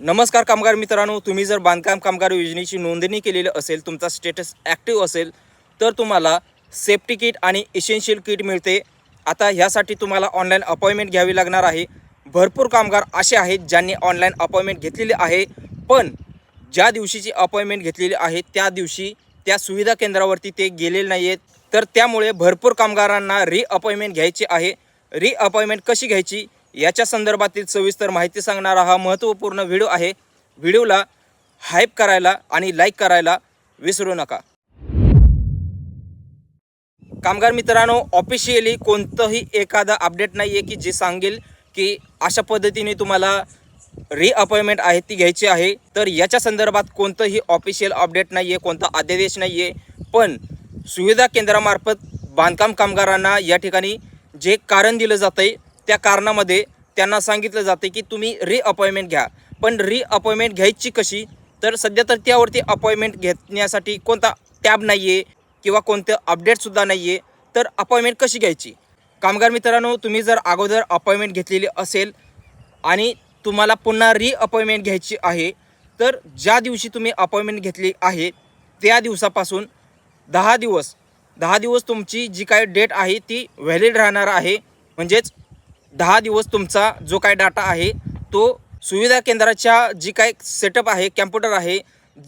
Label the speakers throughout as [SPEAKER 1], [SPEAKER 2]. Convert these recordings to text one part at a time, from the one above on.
[SPEAKER 1] नमस्कार कामगार मित्रांनो तुम्ही जर बांधकाम कामगार योजनेची नोंदणी केलेली असेल तुमचा स्टेटस ॲक्टिव्ह असेल तर तुम्हाला सेफ्टी किट आणि इसेन्शियल किट मिळते. आता ह्यासाठी तुम्हाला ऑनलाईन अपॉइंटमेंट घ्यावी लागणार आहे. भरपूर कामगार असे आहेत ज्यांनी ऑनलाईन अपॉइंटमेंट घेतलेली आहे. पण ज्या दिवशीची अपॉइंटमेंट घेतलेली आहे त्या दिवशी त्या सुविधा केंद्रावरती ते गेलेले नाही आहेत तर त्यामुळे भरपूर कामगारांना री अपॉइंटमेंट घ्यायची आहे. री अपॉइंटमेंट कशी घ्यायची? याच्या संदर्भातील सविस्तर माहिती सांगणारा हा महत्त्वपूर्ण व्हिडिओ आहे. व्हिडिओला हाईप करायला आणि लाईक करायला विसरू नका. कामगार मित्रांनो ऑफिशियली कोणतंही एखादं अपडेट नाही आहे की जे सांगेल की अशा पद्धतीने तुम्हाला रिअपॉइंटमेंट आहे ती घ्यायची आहे. तर याच्या संदर्भात कोणतंही ऑफिशियल अपडेट नाही आहे कोणता अध्यादेश नाही आहे पण सुविधा केंद्रामार्फत बांधकाम कामगारांना या ठिकाणी जे कारण दिलं जातं आहे त्या कारणामध्ये त्यांना सांगितलं जाते की तुम्ही रिअपॉइंटमेंट घ्या. पण रिअपॉइंटमेंट घ्यायची कशी? तर सध्या तर त्यावरती अपॉइंटमेंट घेण्यासाठी कोणता टॅब नाही आहे किंवा कोणतं अपडेटसुद्धा नाही आहे तर अपॉइंटमेंट कशी घ्यायची? कामगार मित्रांनो तुम्ही जर अगोदर अपॉइंटमेंट घेतलेली असेल आणि तुम्हाला पुन्हा रिअपॉइंटमेंट घ्यायची आहे तर ज्या दिवशी तुम्ही अपॉइंटमेंट घेतली आहे त्या दिवसापासून दहा दिवस दहा दिवस तुमची जी काय डेट आहे ती व्हॅलिड राहणार आहे. म्हणजेच दहा दिवस तुमचा जो काय डाटा आहे तो सुविधा केंद्राच्या जी काय सेटअप आहे कॅम्प्युटर आहे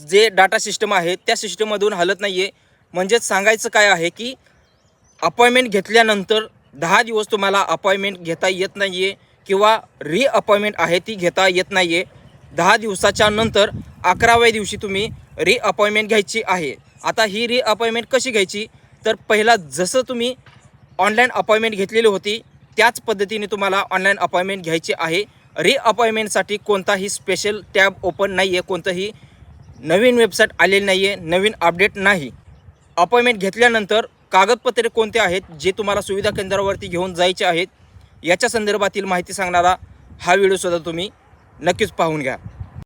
[SPEAKER 1] जे डाटा सिस्टम आहे त्या सिस्टममधून हलत नाही आहे म्हणजेच सांगायचं काय आहे की अपॉइंटमेंट घेतल्यानंतर दहा दिवस तुम्हाला अपॉइंटमेंट घेता येत नाही आहे किंवा री अपॉइंटमेंट आहे ती घेता येत नाही आहे दहा दिवसाच्या नंतर अकराव्या दिवशी तुम्ही री अपॉइंटमेंट घ्यायची आहे. आता ही री अपॉइंटमेंट कशी घ्यायची? तर पहिला जसं तुम्ही ऑनलाईन अपॉइंटमेंट घेतलेली होती त्याच पद्धतीने तुम्हाला ऑनलाईन अपॉइंटमेंट घ्यायची आहे. री अपॉइंटमेंटसाठी कोणताही स्पेशल टॅब ओपन नाही आहे कोणतंही नवीन वेबसाईट आलेली नाही आहे नवीन अपडेट नाही. अपॉइंटमेंट घेतल्यानंतर कागदपत्रे कोणते आहेत जे तुम्हाला सुविधा केंद्रावरती घेऊन जायचे आहेत याच्या संदर्भातील माहिती सांगणारा हा व्हिडिओसुद्धा तुम्ही नक्कीच पाहून घ्या.